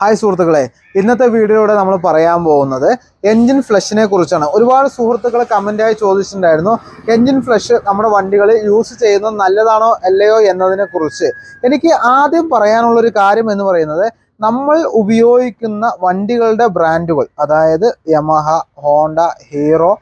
Hi സുഹൃത്തുക്കളെ ഇന്നത്തെ വീഡിയോയിലൂടെ നമ്മൾ പറയാൻ പോകുന്നത് എൻജിൻ ഫ്ലഷിനെ കുറിച്ചാണ്. ഒരുപാട് സുഹൃത്തുക്കൾ കമന്റായി ചോദിച്ചിട്ടുണ്ടായിരുന്നു എൻജിൻ ഫ്ലഷ് നമ്മുടെ വണ്ടികളിൽ യൂസ് ചെയ്യുന്നത് നല്ലതാണോ അല്ലയോ എന്നതിനെ കുറിച്ച്. എനിക്ക് ആദ്യം പറയാനുള്ളൊരു കാര്യം എന്ന് പറയുന്നത് നമ്മൾ ഉപയോഗിക്കുന്ന വണ്ടികളുടെ ബ്രാൻഡുകൾ അതായത് യമഹ ഹോണ്ട ഹീറോ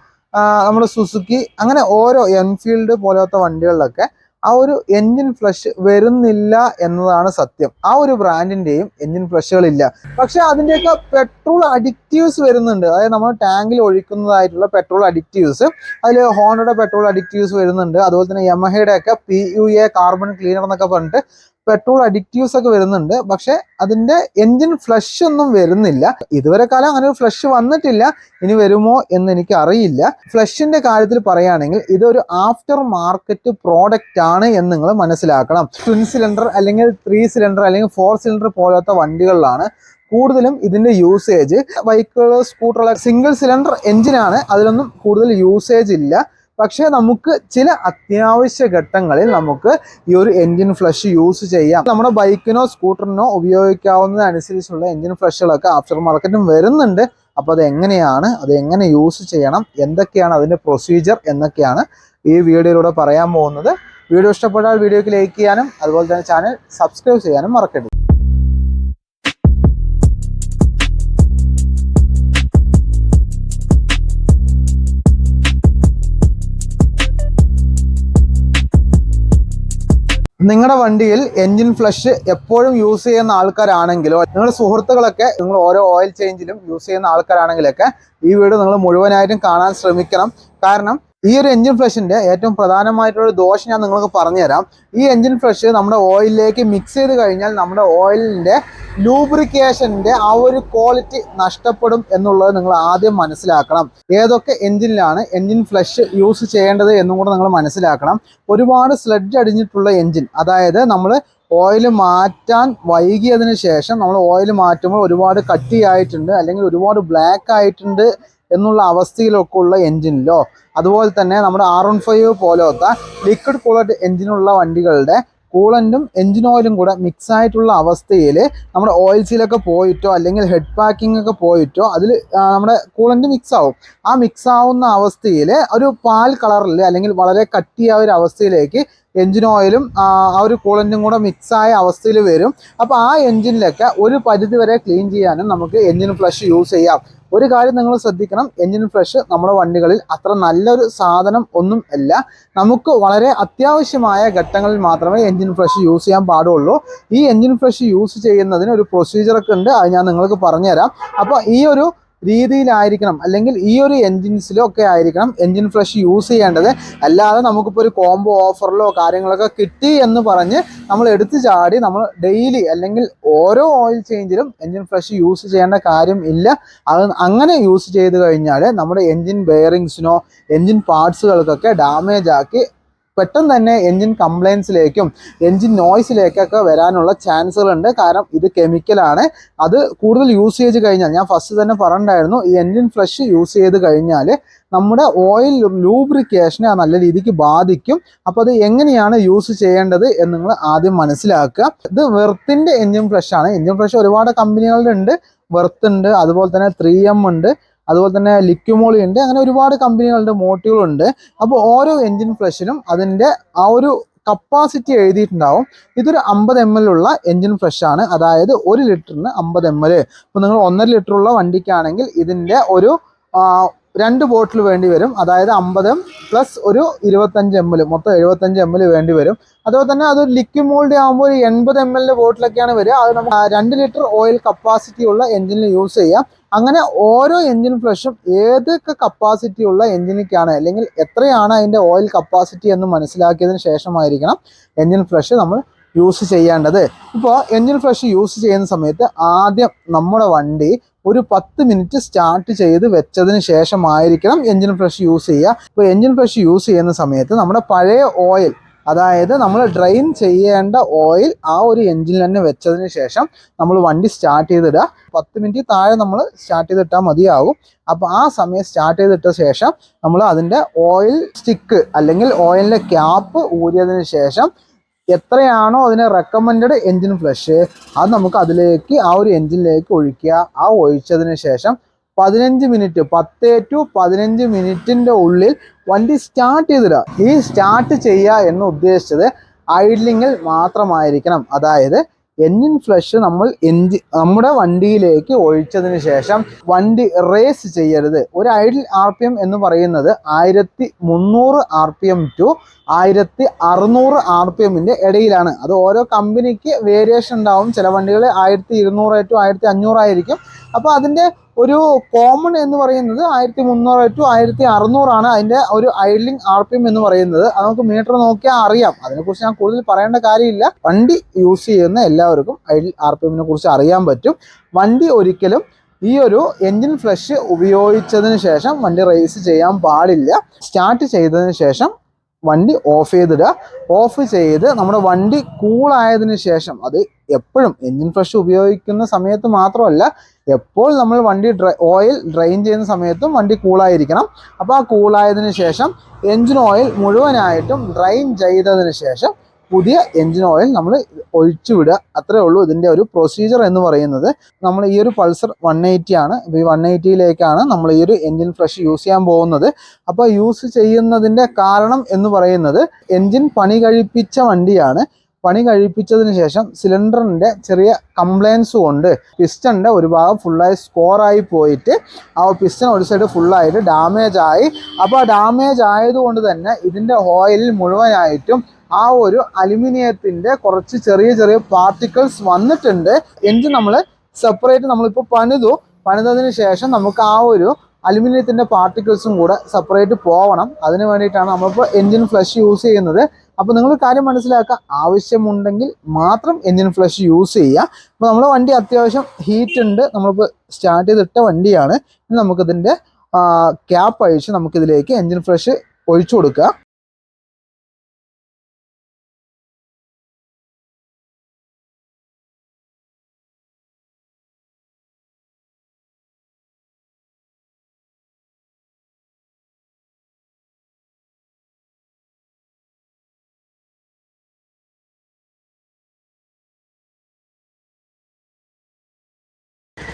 നമ്മുടെ സുസുക്കി അങ്ങനെ ഓരോ എൻഫീൽഡ് പോലത്തെ വണ്ടികളിലൊക്കെ ആ ഒരു എൻജിൻ ഫ്ലഷ് വരുന്നില്ല എന്നതാണ് സത്യം. ആ ഒരു ബ്രാൻഡിന്റെയും എൻജിൻ ഫ്ലഷുകളില്ല പക്ഷെ അതിന്റെയൊക്കെ പെട്രോൾ അഡിക്റ്റീവ്സ് വരുന്നുണ്ട്. അതായത് നമ്മൾ ടാങ്കിൽ ഒഴിക്കുന്നതായിട്ടുള്ള പെട്രോൾ അഡിക്റ്റീവ്സ് അതിൽ ഹോണയുടെ പെട്രോൾ അഡിക്റ്റീവ്സ് വരുന്നുണ്ട്. അതുപോലെ തന്നെ യമഹയുടെ ഒക്കെ P U A carbon cleaner എന്നൊക്കെ പറഞ്ഞിട്ട് പെട്രോൾ അഡിക്റ്റീവ്സ് ഒക്കെ വരുന്നുണ്ട്. പക്ഷെ അതിന്റെ എൻജിൻ ഫ്ലഷ് ഒന്നും വരുന്നില്ല. ഇതുവരെ കാലം അങ്ങനെ ഒരു ഫ്ലഷ് വന്നിട്ടില്ല. ഇനി വരുമോ എന്ന് എനിക്ക് അറിയില്ല. ഫ്ലഷിന്റെ കാര്യത്തിൽ പറയുകയാണെങ്കിൽ ഇതൊരു ആഫ്റ്റർ മാർക്കറ്റ് പ്രോഡക്റ്റ് ആണ് എന്ന് നിങ്ങൾ മനസ്സിലാക്കണം. ട്വിൻ സിലിണ്ടർ അല്ലെങ്കിൽ ത്രീ സിലിണ്ടർ അല്ലെങ്കിൽ ഫോർ സിലിണ്ടർ പോലത്തെ വണ്ടികളിലാണ് കൂടുതലും ഇതിന്റെ യൂസേജ് ബൈക്കുകൾ സ്കൂട്ടറുകൾ സിംഗിൾ സിലിണ്ടർ എഞ്ചിനാണ് അതിലൊന്നും കൂടുതൽ യൂസേജ് ഇല്ല. പക്ഷേ നമുക്ക് ചില അത്യാവശ്യ ഘട്ടങ്ങളിൽ നമുക്ക് ഈ ഒരു എൻജിൻ ഫ്ലഷ് യൂസ് ചെയ്യാം. നമ്മുടെ ബൈക്കിനോ സ്കൂട്ടറിനോ ഉപയോഗിക്കാവുന്നതനുസരിച്ചുള്ള എൻജിൻ ഫ്ലഷുകളൊക്കെ ആഫ്റ്റർ മാർക്കറ്റും വരുന്നുണ്ട്. അപ്പോൾ അത് എങ്ങനെയാണ് അത് എങ്ങനെ യൂസ് ചെയ്യണം എന്തൊക്കെയാണ് അതിന്റെ പ്രൊസീജിയർ എന്നൊക്കെയാണ് ഈ വീഡിയോയിലൂടെ പറയാൻ പോകുന്നത്. വീഡിയോ ഇഷ്ടപ്പെട്ടാൽ വീഡിയോയ്ക്ക് ലൈക്ക് ചെയ്യാനും അതുപോലെ തന്നെ ചാനൽ സബ്സ്ക്രൈബ് ചെയ്യാനും മറക്കരുത്. നിങ്ങളുടെ വണ്ടിയിൽ എൻജിൻ ഫ്ലഷ് എപ്പോഴും യൂസ് ചെയ്യുന്ന ആൾക്കാരാണെങ്കിലോ നിങ്ങളുടെ സുഹൃത്തുക്കളൊക്കെ നിങ്ങൾ ഓരോ ഓയിൽ ചേഞ്ചിലും യൂസ് ചെയ്യുന്ന ആൾക്കാരാണെങ്കിലൊക്കെ ഈ വീഡിയോ നിങ്ങൾ മുഴുവനായിട്ടും കാണാൻ ശ്രമിക്കണം. കാരണം ഈ ഒരു എൻജിൻ ഫ്ലഷിന്റെ ഏറ്റവും പ്രധാനമായിട്ടുള്ള ദോഷം ഞാൻ നിങ്ങൾക്ക് പറഞ്ഞുതരാം. ഈ എഞ്ചിൻ ഫ്ലഷ് നമ്മുടെ ഓയിലിലേക്ക് മിക്സ് ചെയ്ത് കഴിഞ്ഞാൽ നമ്മുടെ ഓയിലിന്റെ ലൂബ്രിക്കേഷന്റെ ആ ഒരു ക്വാളിറ്റി നഷ്ടപ്പെടും എന്നുള്ളത് നിങ്ങൾ ആദ്യം മനസ്സിലാക്കണം. ഏതൊക്കെ എഞ്ചിനിലാണ് എഞ്ചിൻ ഫ്ലഷ് യൂസ് ചെയ്യേണ്ടത് എന്നും കൂടെ നിങ്ങൾ മനസ്സിലാക്കണം. ഒരുപാട് സ്ലഡ്ജ് അടിഞ്ഞിട്ടുള്ള എഞ്ചിൻ അതായത് നമ്മൾ ഓയിൽ മാറ്റാൻ വൈകിയതിന് ശേഷം നമ്മൾ ഓയിൽ മാറ്റുമ്പോൾ ഒരുപാട് കട്ടിയായിട്ടുണ്ട് അല്ലെങ്കിൽ ഒരുപാട് ബ്ലാക്ക് ആയിട്ടുണ്ട് എന്നുള്ള അവസ്ഥയിലൊക്കെ ഉള്ള എൻജിനിലോ അതുപോലെ തന്നെ നമ്മുടെ ആർ വൺ ഫൈവ് പോലത്തെ ലിക്വിഡ് കൂളഡ് എൻജിനുള്ള വണ്ടികളുടെ കൂളന്റും എൻജിൻ ഓയിലും കൂടെ മിക്സ് ആയിട്ടുള്ള അവസ്ഥയിൽ നമ്മുടെ ഓയിൽ സീലൊക്കെ പോയിട്ടോ അല്ലെങ്കിൽ ഹെഡ് പാക്കിംഗ് ഒക്കെ പോയിട്ടോ അതിൽ നമ്മുടെ കൂളന്റ് മിക്സ് ആവും. ആ മിക്സ് ആവുന്ന അവസ്ഥയിൽ ഒരു പാൽ കളറിൽ അല്ലെങ്കിൽ വളരെ കട്ടിയായ ഒരു അവസ്ഥയിലേക്ക് എൻജിൻ ഓയിലും ആ ഒരു കൂളന്റും കൂടെ മിക്സ് ആയ അവസ്ഥയിൽ വരും. അപ്പോൾ ആ എൻജിനിലൊക്കെ ഒരു പരിധി വരെ ക്ലീൻ ചെയ്യാനും നമുക്ക് എൻജിൻ ഫ്ലഷ് യൂസ് ചെയ്യാം. ഒരു കാര്യം നിങ്ങൾ ശ്രദ്ധിക്കണം എൻജിൻ ഫ്രഷ് നമ്മുടെ വണ്ടികളിൽ അത്ര നല്ലൊരു സാധനം ഒന്നും അല്ല. നമുക്ക് വളരെ അത്യാവശ്യമായ ഘട്ടങ്ങളിൽ മാത്രമേ എൻജിൻ ഫ്രഷ് യൂസ് ചെയ്യാൻ പാടുള്ളൂ. ഈ എൻജിൻ ഫ്രഷ് യൂസ് ചെയ്യുന്നതിന് ഒരു പ്രൊസീജിയറൊക്കെ ഉണ്ട് അത് ഞാൻ നിങ്ങൾക്ക് പറഞ്ഞുതരാം. അപ്പോൾ ഈ ഒരു രീതിയിലായിരിക്കണം. അല്ലെങ്കിൽ ഈ ഒരു എൻജിൻസിലൊക്കെ ആയിരിക്കണം എൻജിൻ ഫ്ലഷ് യൂസ് ചെയ്യേണ്ടത്. അല്ലാതെ നമുക്കിപ്പോൾ ഒരു കോംബോ ഓഫറിലോ കാര്യങ്ങളൊക്കെ കിട്ടി എന്ന് പറഞ്ഞ് നമ്മൾ എടുത്തു ചാടി നമ്മൾ ഡെയിലി അല്ലെങ്കിൽ ഓരോ ഓയിൽ ചേഞ്ചിലും എൻജിൻ ഫ്ലഷ് യൂസ് ചെയ്യേണ്ട കാര്യം ഇല്ല. അത് അങ്ങനെ യൂസ് ചെയ്ത് കഴിഞ്ഞാൽ നമ്മുടെ എൻജിൻ ബെയറിങ്സിനോ എൻജിൻ പാർട്സുകൾക്കൊക്കെ ഡാമേജ് ആക്കി പെട്ടെന്ന് തന്നെ എൻജിൻ കംപ്ലയിൻസിലേക്കും എൻജിൻ നോയ്സിലേക്കൊക്കെ വരാനുള്ള ചാൻസുകളുണ്ട്. കാരണം ഇത് കെമിക്കലാണ് അത് കൂടുതൽ യൂസ് ചെയ്ത് കഴിഞ്ഞാൽ ഞാൻ ഫസ്റ്റ് തന്നെ പറഞ്ഞിട്ടുണ്ടായിരുന്നു ഈ എൻജിൻ ഫ്ലഷ് യൂസ് ചെയ്ത് കഴിഞ്ഞാൽ നമ്മുടെ ഓയിൽ ലൂബ്രിക്കേഷനെ നല്ല രീതിക്ക് ബാധിക്കും. അപ്പോൾ അത് എങ്ങനെയാണ് യൂസ് ചെയ്യേണ്ടത് എന്ന് നിങ്ങൾ ആദ്യം മനസ്സിലാക്കുക. ഇത് വെർത്തിന്റെ എൻജിൻ ആണ്. എൻജിൻ ഫ്ലഷ് ഒരുപാട് കമ്പനികളുടെ ഉണ്ട്. വെർത്ത് ഉണ്ട് അതുപോലെ തന്നെ ത്രീ എം ഉണ്ട്. അതുപോലെ തന്നെ ലിക്യുമോളി ഉണ്ട് അങ്ങനെ ഒരുപാട് കമ്പനികളുണ്ട് മോട്ടീവുകളുണ്ട് അപ്പോൾ ഓരോ എൻജിൻ ഫ്ലഷിനും അതിന്റെ ആ ഒരു കപ്പാസിറ്റി എഴുതിയിട്ടുണ്ടാവും. ഇതൊരു അമ്പത് എം എൽ ഉള്ള എൻജിൻ ഫ്ലഷ് ആണ് അതായത് ഒരു ലിറ്ററിന് അമ്പത് എം എൽ. ഇപ്പോൾ നിങ്ങൾ ഒന്നര ലിറ്റർ ഉള്ള വണ്ടിക്കാണെങ്കിൽ ഇതിന്റെ ഒരു രണ്ട് ബോട്ടിൽ വേണ്ടി വരും. അതായത് അമ്പതും പ്ലസ് ഒരു ഇരുപത്തഞ്ച് എം എൽ മൊത്തം എഴുപത്തഞ്ച് എം എൽ വേണ്ടി വരും. അതുപോലെ തന്നെ അത് ലിക്വിഡ് മോൾഡ് ആകുമ്പോൾ ഒരു എൺപത് എം എല്ലിന്റെ ബോട്ടിലൊക്കെയാണ് വരിക. അത് നമുക്ക് രണ്ട് ലിറ്റർ ഓയിൽ കപ്പാസിറ്റി ഉള്ള എഞ്ചിനിൽ യൂസ് ചെയ്യാം. അങ്ങനെ ഓരോ എഞ്ചിൻ ഫ്ലഷും ഏതൊക്കെ കപ്പാസിറ്റി ഉള്ള എഞ്ചിനൊക്കെയാണ് അല്ലെങ്കിൽ എത്രയാണ് അതിന്റെ ഓയിൽ കപ്പാസിറ്റി എന്ന് മനസ്സിലാക്കിയതിന് ശേഷമായിരിക്കണം എഞ്ചിൻ ഫ്ലഷ് നമ്മൾ യൂസ് ചെയ്യേണ്ടത്. ഇപ്പോൾ എഞ്ചിൻ ഫ്ലഷ് യൂസ് ചെയ്യുന്ന സമയത്ത് ആദ്യം നമ്മുടെ വണ്ടി ഒരു പത്ത് മിനിറ്റ് സ്റ്റാർട്ട് ചെയ്ത് വെച്ചതിന് ശേഷമായിരിക്കണം എഞ്ചിൻ ഫ്ലഷ് യൂസ് ചെയ്യുക. ഇപ്പോൾ എഞ്ചിൻ ഫ്ലഷ് യൂസ് ചെയ്യുന്ന സമയത്ത് നമ്മുടെ പഴയ ഓയിൽ അതായത് നമ്മൾ ഡ്രെയിൻ ചെയ്യേണ്ട ഓയിൽ ആ ഒരു എഞ്ചിനിൽ തന്നെ വെച്ചതിന് ശേഷം നമ്മൾ വണ്ടി സ്റ്റാർട്ട് ചെയ്തിടുക. പത്ത് മിനിറ്റ് താഴെ നമ്മൾ സ്റ്റാർട്ട് ചെയ്തിട്ടാൽ മതിയാകും അപ്പോൾ ആ സമയം സ്റ്റാർട്ട് ചെയ്തിട്ട ശേഷം നമ്മൾ അതിന്റെ ഓയിൽ സ്റ്റിക്ക് അല്ലെങ്കിൽ ഓയിലിന്റെ ക്യാപ്പ് ഊരിയതിന് ശേഷം എത്രയാണോ അതിന് റെക്കമെൻഡ് എൻജിൻ ഫ്ലഷ് അത് നമുക്ക് അതിലേക്ക് ആ ഒരു എൻജിനിലേക്ക് ഒഴിക്കുക. ആ ഒഴിച്ചതിന് ശേഷം പതിനഞ്ച് മിനിറ്റ് പത്ത് ടു പതിനഞ്ച് മിനിറ്റിന്റെ ഉള്ളിൽ വണ്ടി സ്റ്റാർട്ട് ചെയ്തിടുക. ഈ സ്റ്റാർട്ട് ചെയ്യുക എന്ന് ഉദ്ദേശിച്ചത് ഐഡ്ലിങ്ങിൽ മാത്രമായിരിക്കണം. അതായത് എൻജിൻ ഫ്ലഷ് നമ്മൾ എൻജി നമ്മുടെ വണ്ടിയിലേക്ക് ഒഴിച്ചതിന് ശേഷം വണ്ടി റേസ് ചെയ്യരുത്. ഒരു ഐഡിൽ ആർ പി എം എന്ന് പറയുന്നത് ആയിരത്തി മുന്നൂറ് ആർ പി എം ടു ആയിരത്തി അറുന്നൂറ് ആർ പി എമ്മിന്റെ ഇടയിലാണ്. അത് ഓരോ കമ്പനിക്ക് വേരിയേഷൻ ഉണ്ടാവും. ചില വണ്ടികൾ ആയിരത്തി ഇരുന്നൂറ് ടു ആയിരത്തി അഞ്ഞൂറായിരിക്കും അപ്പോൾ അതിന്റെ ഒരു കോമൺ എന്ന് പറയുന്നത് ആയിരത്തി മുന്നൂറ് ടു ആയിരത്തി അറുന്നൂറാണ് അതിന്റെ ഒരു ഐഡ്ലിംഗ് ആർ പി എം എന്ന് പറയുന്നത്. അത് നമുക്ക് മീറ്റർ നോക്കിയാൽ അറിയാം. അതിനെക്കുറിച്ച് ഞാൻ കൂടുതൽ പറയേണ്ട കാര്യമില്ല. വണ്ടി യൂസ് ചെയ്യുന്ന എല്ലാവർക്കും ഐഡിൽ ആർ പി എമ്മിനെ കുറിച്ച് അറിയാൻ പറ്റും. വണ്ടി ഒരിക്കലും ഈ ഒരു എൻജിൻ ഫ്ലഷ് ഉപയോഗിച്ചതിന് ശേഷം വണ്ടി റേസ് ചെയ്യാൻ പാടില്ല. സ്റ്റാർട്ട് ചെയ്തതിന് ശേഷം വണ്ടി ഓഫ് ചെയ്തിടുക. ഓഫ് ചെയ്ത് നമ്മുടെ വണ്ടി കൂളായതിനു ശേഷം അത് എപ്പോഴും എൻജിൻ ഫ്ലഷ് ഉപയോഗിക്കുന്ന സമയത്ത് മാത്രമല്ല എപ്പോൾ നമ്മൾ വണ്ടി ഡ്രൈ ഓയിൽ ഡ്രെയിൻ ചെയ്യുന്ന സമയത്തും വണ്ടി കൂളായിരിക്കണം അപ്പോൾ ആ കൂളായതിനു ശേഷം എൻജിൻ ഓയിൽ മുഴുവനായിട്ടും ഡ്രെയിൻ ചെയ്തതിന് ശേഷം പുതിയ എൻജിൻ ഓയിൽ നമ്മൾ ഒഴിച്ചു വിടുക. അത്രേ ഉള്ളൂ ഇതിന്റെ ഒരു പ്രൊസീജിയർ എന്ന് പറയുന്നത്. നമ്മൾ ഈ ഒരു പൾസർ വൺ എയ്റ്റി ആണ് ഈ വൺ എയ്റ്റിയിലേക്കാണ് നമ്മൾ ഈ ഒരു എൻജിൻ ഫ്രഷ് യൂസ് ചെയ്യാൻ പോകുന്നത്. അപ്പോൾ യൂസ് ചെയ്യുന്നതിന്റെ കാരണം എന്ന് പറയുന്നത് എൻജിൻ പണി കഴിപ്പിച്ച വണ്ടിയാണ് പണി കഴിപ്പിച്ചതിന് ശേഷം സിലിണ്ടറിന്റെ ചെറിയ കംപ്ലൈൻസ് കൊണ്ട് പിസ്റ്റന്റെ ഒരു ഭാഗം ഫുള്ളായി സ്കോറായി പോയിട്ട് ആ പിസ്റ്റൺ ഒരു സൈഡ് ഫുള്ളായിട്ട് ഡാമേജ് ആയി. അപ്പോൾ ആ ഡാമേജ് ആയതുകൊണ്ട് തന്നെ ഇതിന്റെ ഓയിലിൽ മുഴുവനായിട്ടും ആ ഒരു അലുമിനിയത്തിന്റെ കുറച്ച് ചെറിയ ചെറിയ പാർട്ടിക്കിൾസ് വന്നിട്ടുണ്ട്. എഞ്ചിൻ നമ്മൾ സെപ്പറേറ്റ് നമ്മളിപ്പോൾ പണിതു. പണിതതിന് ശേഷം നമുക്ക് ആ ഒരു അലുമിനിയത്തിന്റെ പാർട്ടിക്കിൾസും കൂടെ സെപ്പറേറ്റ് പോകണം അതിന് വേണ്ടിയിട്ടാണ് നമ്മളിപ്പോൾ എൻജിൻ ഫ്ലഷ് യൂസ് ചെയ്യുന്നത്. അപ്പോൾ നിങ്ങൾ കാര്യം മനസ്സിലാക്കുക. ആവശ്യമുണ്ടെങ്കിൽ മാത്രം എഞ്ചിൻ ഫ്ലഷ് യൂസ് ചെയ്യുക. അപ്പോൾ നമ്മുടെ വണ്ടി അത്യാവശ്യം ഹീറ്റ് ഉണ്ട്. നമ്മളിപ്പോൾ സ്റ്റാർട്ട് ചെയ്തിട്ട വണ്ടിയാണ്. ഇനി നമുക്കിതിന്റെ ക്യാപ്പ് അഴിച്ച് നമുക്കിതിലേക്ക് എഞ്ചിൻ ഫ്ലഷ് ഒഴിച്ചു കൊടുക്കുക.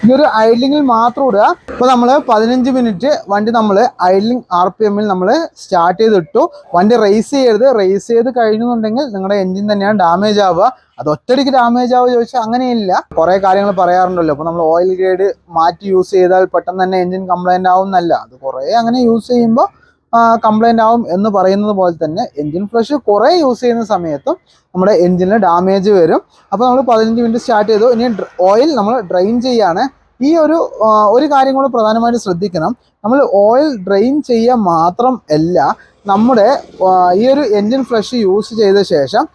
ഈ ഒരു ഐഡ്ലിങ്ങിൽ മാത്രം ഇടുക. ഇപ്പോൾ നമ്മൾ പതിനഞ്ച് മിനിറ്റ് വണ്ടി നമ്മൾ ഐഡ്ലിംഗ് ആർ പി എമ്മിൽ നമ്മൾ സ്റ്റാർട്ട് ചെയ്തിട്ടു. വണ്ടി റേസ് ചെയ്യരുത്. റേസ് ചെയ്ത് കഴിഞ്ഞുണ്ടെങ്കിൽ നിങ്ങളുടെ എഞ്ചിൻ തന്നെയാണ് ഡാമേജ് ആവുക. അത് ഒറ്റടിക്ക് ഡാമേജ് ആവുക ചോദിച്ചാൽ അങ്ങനെയില്ല. കുറേ കാര്യങ്ങൾ പറയാറുണ്ടല്ലോ. അപ്പോൾ നമ്മൾ ഓയിൽ ഗ്രേഡ് മാറ്റി യൂസ് ചെയ്താൽ പെട്ടെന്ന് തന്നെ എഞ്ചിൻ കംപ്ലൈന്റ് ആവുന്നല്ല അത് കുറേ അങ്ങനെ യൂസ് ചെയ്യുമ്പോൾ കംപ്ലൈന്റ് ആവും എന്ന് പറയുന്നത് പോലെ തന്നെ എൻജിൻ ഫ്ലഷ് കുറേ യൂസ് ചെയ്യുന്ന സമയത്തും നമ്മുടെ എൻജിനിൽ ഡാമേജ് വരും. അപ്പോൾ നമ്മൾ പതിനഞ്ച് മിനിറ്റ് സ്റ്റാർട്ട് ചെയ്തു. ഇനി ഓയിൽ നമ്മൾ ഡ്രെയിൻ ചെയ്യാണ്. ഈ ഒരു ഒരു കാര്യം കൂടെ പ്രധാനമായിട്ട് ശ്രദ്ധിക്കണം. നമ്മൾ ഓയിൽ ഡ്രെയിൻ ചെയ്യുക മാത്രം അല്ല നമ്മുടെ ഈ ഒരു എൻജിൻ ഫ്ലഷ് യൂസ് ചെയ്ത ശേഷം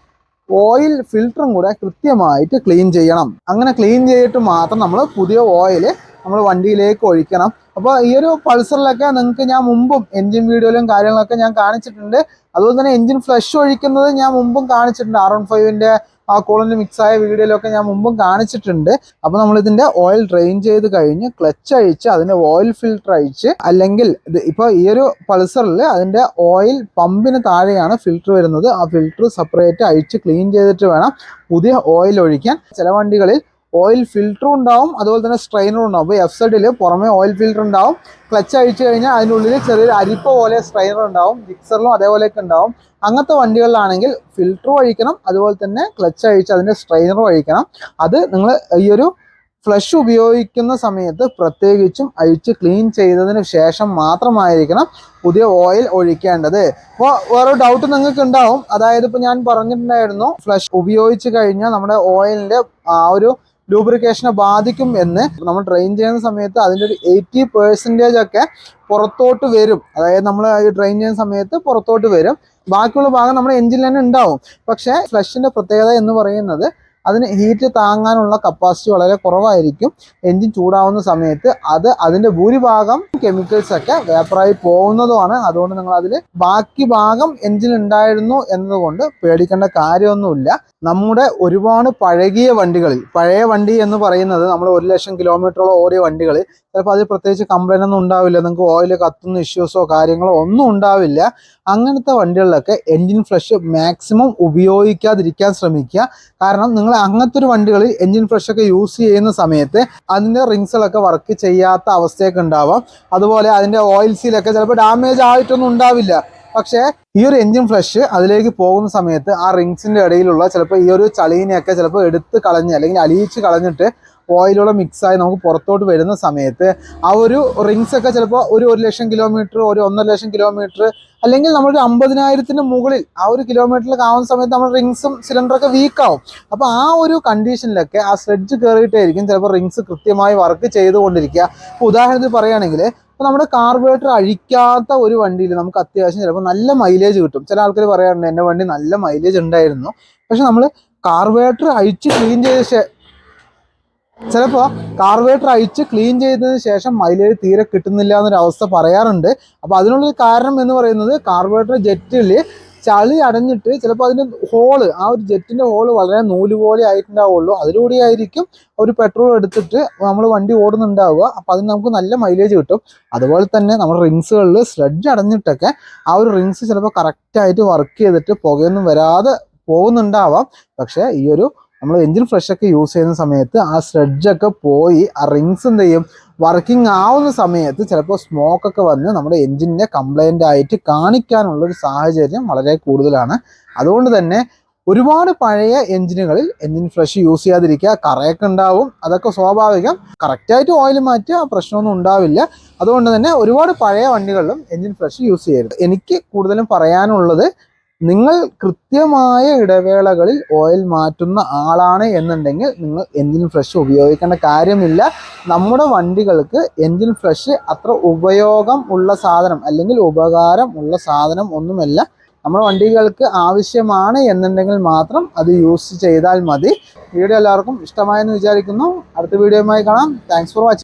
ഓയിൽ ഫിൽറ്ററും കൂടെ കൃത്യമായിട്ട് ക്ലീൻ ചെയ്യണം. അങ്ങനെ ക്ലീൻ ചെയ്തിട്ട് മാത്രം നമ്മൾ പുതിയ ഓയിൽ നമ്മൾ വണ്ടിയിലേക്ക് ഒഴിക്കണം. അപ്പോൾ ഈ ഒരു പൾസറിലൊക്കെ നിങ്ങൾക്ക് ഞാൻ മുമ്പും എൻജിൻ വീഡിയോയിലും കാര്യങ്ങളൊക്കെ ഞാൻ കാണിച്ചിട്ടുണ്ട്. അതുപോലെ തന്നെ എൻജിൻ ഫ്ലഷ് ഒഴിക്കുന്നത് ഞാൻ മുമ്പും കാണിച്ചിട്ടുണ്ട്. ആർ വൺ ഫൈവിന്റെ ആ കൂളിന്റെ മിക്സായ വീഡിയോയിലൊക്കെ ഞാൻ മുമ്പും കാണിച്ചിട്ടുണ്ട്. അപ്പോൾ നമ്മളിതിന്റെ ഓയിൽ ഡ്രെയിൻ ചെയ്ത് കഴിഞ്ഞ് ക്ലച്ച് അഴിച്ച് അതിന്റെ ഓയിൽ ഫിൽറ്റർ അഴിച്ച് അല്ലെങ്കിൽ ഇത് ഇപ്പോൾ ഈ ഒരു പൾസറിൽ അതിന്റെ ഓയിൽ പമ്പിന് താഴെയാണ് ഫിൽറ്റർ വരുന്നത്. ആ ഫിൽറ്റർ സെപ്പറേറ്റ് അഴിച്ച് ക്ലീൻ ചെയ്തിട്ട് വേണം പുതിയ ഓയിൽ ഒഴിക്കാൻ. ചില വണ്ടികളിൽ ഓയിൽ ഫിൽറ്ററും ഉണ്ടാവും അതുപോലെ തന്നെ സ്ട്രെയിനറും ഉണ്ടാവും. അപ്പോൾ എഫ് സെഡിൽ പുറമേ ഓയിൽ ഫിൽറ്റർ ഉണ്ടാവും. ക്ലച്ച് അഴിച്ചു കഴിഞ്ഞാൽ അതിനുള്ളിൽ ചെറിയൊരു അരിപ്പ പോലെ സ്ട്രെയിനർ ഉണ്ടാവും മിക്സറിലും അതേപോലെയൊക്കെ ഉണ്ടാവും. അങ്ങനത്തെ വണ്ടികളിലാണെങ്കിൽ ഫിൽറ്റർ ഒഴിക്കണം അതുപോലെ തന്നെ ക്ലച്ച് അഴിച്ച് അതിന്റെ സ്ട്രെയിനർ ഒഴിക്കണം. അത് നിങ്ങൾ ഈ ഒരു ഫ്ലഷ് ഉപയോഗിക്കുന്ന സമയത്ത് പ്രത്യേകിച്ചും അഴിച്ച് ക്ലീൻ ചെയ്തതിന് ശേഷം മാത്രമായിരിക്കണം പുതിയ ഓയിൽ ഒഴിക്കേണ്ടത്. അപ്പോൾ വേറെ ഡൗട്ട് നിങ്ങൾക്ക് ഉണ്ടാവും. അതായത് ഇപ്പോൾ ഞാൻ പറഞ്ഞിട്ടുണ്ടായിരുന്നു ഫ്ലഷ് ഉപയോഗിച്ച് കഴിഞ്ഞാൽ നമ്മുടെ ഓയിലിന്റെ ആ ഒരു ലൂബ്രിക്കേഷനെ ബാധിക്കും എന്ന് നമ്മൾ ട്രെയിൻ ചെയ്യുന്ന സമയത്ത് അതിന്റെ ഒരു എയ്റ്റി പെർസെന്റേജ് ഒക്കെ പുറത്തോട്ട് വരും. അതായത് നമ്മൾ ട്രെയിൻ ചെയ്യുന്ന സമയത്ത് പുറത്തോട്ട് വരും. ബാക്കിയുള്ള ഭാഗം നമ്മുടെ എഞ്ചിനിൽ തന്നെ ഉണ്ടാവും. പക്ഷേ ഫ്ലഷിന്റെ പ്രത്യേകത എന്ന് പറയുന്നത് അതിന് ഹീറ്റ് താങ്ങാനുള്ള കപ്പാസിറ്റി വളരെ കുറവായിരിക്കും. എൻജിൻ ചൂടാവുന്ന സമയത്ത് അത് അതിന്റെ ഭൂരിഭാഗം കെമിക്കൽസ് ഒക്കെ വേപ്പറായി പോകുന്നതുമാണ്. അതുകൊണ്ട് നിങ്ങൾ അതിൽ ബാക്കി ഭാഗം എൻജിൻ ഉണ്ടായിരുന്നു എന്നതുകൊണ്ട് പേടിക്കേണ്ട കാര്യമൊന്നുമില്ല. നമ്മുടെ ഒരുപാട് പഴകിയ വണ്ടികളിൽ പഴയ വണ്ടി എന്ന് പറയുന്നത് നമ്മൾ ഒരു ലക്ഷം കിലോമീറ്ററോളം ഓടിയ വണ്ടികൾ ചിലപ്പോൾ അതിൽ പ്രത്യേകിച്ച് കംപ്ലൈന്റ് ഒന്നും ഉണ്ടാവില്ല. നിങ്ങൾക്ക് ഓയിൽ കത്തുന്ന ഇഷ്യൂസോ കാര്യങ്ങളോ ഒന്നും ഉണ്ടാവില്ല. അങ്ങനത്തെ വണ്ടികളിലൊക്കെ എൻജിൻ ഫ്ലഷ് മാക്സിമം ഉപയോഗിക്കാതിരിക്കാൻ ശ്രമിക്കുക. കാരണം നിങ്ങൾ അങ്ങനത്തെ ഒരു വണ്ടികളിൽ എൻജിൻ ഫ്രഷ് ഒക്കെ യൂസ് ചെയ്യുന്ന സമയത്ത് അതിന്റെ റിങ്സുകളൊക്കെ വർക്ക് ചെയ്യാത്ത അവസ്ഥയൊക്കെ ഉണ്ടാവാം. അതുപോലെ അതിന്റെ ഓയിൽ സീലൊക്കെ ചിലപ്പോൾ ഡാമേജ് ആയിട്ടൊന്നും ഉണ്ടാവില്ല. പക്ഷേ ഈ ഒരു എൻജിൻ ഫ്ലഷ് അതിലേക്ക് പോകുന്ന സമയത്ത് ആ റിങ്സിന്റെ ഇടയിലുള്ള ചിലപ്പോൾ ഈ ഒരു ചളീനെയൊക്കെ ചിലപ്പോൾ എടുത്ത് കളഞ്ഞ് അല്ലെങ്കിൽ അലിയിച്ച് കളഞ്ഞിട്ട് ഓയിലൂടെ മിക്സായി നമുക്ക് പുറത്തോട്ട് വരുന്ന സമയത്ത് ആ ഒരു റിങ്സ് ഒക്കെ ചിലപ്പോൾ ഒരു ഒരു ലക്ഷം കിലോമീറ്റർ ഒരു ഒന്നര ലക്ഷം കിലോമീറ്റർ അല്ലെങ്കിൽ നമ്മളൊരു അമ്പതിനായിരത്തിന് മുകളിൽ ആ ഒരു കിലോമീറ്ററിലൊക്കെ ആവുന്ന സമയത്ത് നമ്മൾ റിങ്സും സിലിണ്ടറൊക്കെ വീക്കാവും അപ്പോൾ ആ ഒരു കണ്ടീഷനിലൊക്കെ ആ സ്ലെഡ്ജ് കയറിയിട്ടായിരിക്കും ചിലപ്പോൾ റിങ്സ് കൃത്യമായി വർക്ക് ചെയ്തുകൊണ്ടിരിക്കുക. ഇപ്പോൾ ഉദാഹരണത്തിന് പറയുകയാണെങ്കിൽ ഇപ്പോൾ നമ്മുടെ കാർബറേറ്റർ അഴിക്കാത്ത ഒരു വണ്ടിയിൽ നമുക്ക് അത്യാവശ്യം ചിലപ്പോൾ നല്ല മൈലേജ് കിട്ടും. ചില ആൾക്കാർ പറയാറുണ്ട് എന്റെ വണ്ടി നല്ല മൈലേജ് ഉണ്ടായിരുന്നു. പക്ഷെ നമ്മൾ കാർബറേറ്റർ അഴിച്ച് ക്ലീൻ ചെയ്ത ചിലപ്പോൾ കാർബറേറ്റർ അഴിച്ച് ക്ലീൻ ചെയ്തതിന് ശേഷം മൈലേജ് തീരെ കിട്ടുന്നില്ല എന്നൊരു അവസ്ഥ പറയാറുണ്ട് അപ്പോൾ അതിനുള്ളൊരു കാരണം എന്ന് പറയുന്നത് കാർബറേറ്റർ ജെറ്റിൽ ചളി അടഞ്ഞിട്ട് ചിലപ്പോൾ അതിന്റെ ഹോൾ ആ ഒരു ജെറ്റിന്റെ ഹോൾ വളരെ നൂൽ പോലെ ആയിട്ടുണ്ടാവുള്ളൂ. അതിലൂടെ ആയിരിക്കും ഒരു പെട്രോൾ എടുത്തിട്ട് നമ്മൾ വണ്ടി ഓടുന്നുണ്ടാവുക. അപ്പോൾ അതിന് നമുക്ക് നല്ല മൈലേജ് കിട്ടും. അതുപോലെ തന്നെ നമ്മുടെ റിങ്സുകളിൽ സ്ലഡ്ജ് അടഞ്ഞിട്ടൊക്കെ ആ ഒരു റിങ്സ് ചിലപ്പോൾ കറക്റ്റായിട്ട് വർക്ക് ചെയ്തിട്ട് പുകയൊന്നും വരാതെ പോകുന്നുണ്ടാവാം. പക്ഷേ ഈ ഒരു നമ്മൾ എഞ്ചിൻ ഫ്രഷ് ഒക്കെ യൂസ് ചെയ്യുന്ന സമയത്ത് ആ സ്ലഡ്ജ് ഒക്കെ പോയി ആ റിങ്സ് എന്ത് ചെയ്യും? വർക്കിംഗ് ആവുന്ന സമയത്ത് ചിലപ്പോൾ സ്മോക്ക് ഒക്കെ വന്ന് നമ്മുടെ എഞ്ചിന്റെ കംപ്ലൈന്റ് ആയിട്ട് കാണിക്കാനുള്ള ഒരു സാഹചര്യം വളരെ കൂടുതലാണ്. അതുകൊണ്ട് തന്നെ ഒരുപാട് പഴയ എഞ്ചിനുകളിൽ എഞ്ചിൻ ഫ്രഷ് യൂസ് ചെയ്യാതിരിക്കുക. കറയൊക്കെ ഉണ്ടാവും. അതൊക്കെ സ്വാഭാവികം. കറക്റ്റായിട്ട് ഓയിൽ മാറ്റുക പ്രശ്നമൊന്നും ഉണ്ടാവില്ല. അതുകൊണ്ട് തന്നെ ഒരുപാട് പഴയ വണ്ടികളിലും എഞ്ചിൻ ഫ്രഷ് യൂസ് ചെയ്യരുത്. എനിക്ക് കൂടുതലും പറയാനുള്ളത് നിങ്ങൾ കൃത്യമായ ഇടവേളകളിൽ ഓയിൽ മാറ്റുന്ന ആളാണ് എന്നുണ്ടെങ്കിൽ നിങ്ങൾ എൻജിൻ ഫ്രഷ് ഉപയോഗിക്കേണ്ട കാര്യമില്ല. നമ്മുടെ വണ്ടികൾക്ക് എൻജിൻ ഫ്രഷ് അത്ര ഉപയോഗം ഉള്ള സാധനം അല്ലെങ്കിൽ ഉപകാരം ഉള്ള സാധനം ഒന്നുമല്ല. നമ്മുടെ വണ്ടികൾക്ക് ആവശ്യമാണ് എന്നുണ്ടെങ്കിൽ മാത്രം അത് യൂസ് ചെയ്താൽ മതി. വീഡിയോ എല്ലാവർക്കും ഇഷ്ടമായെന്ന് വിചാരിക്കുന്നു. അടുത്ത വീഡിയോയുമായി കാണാം. Thanks for watching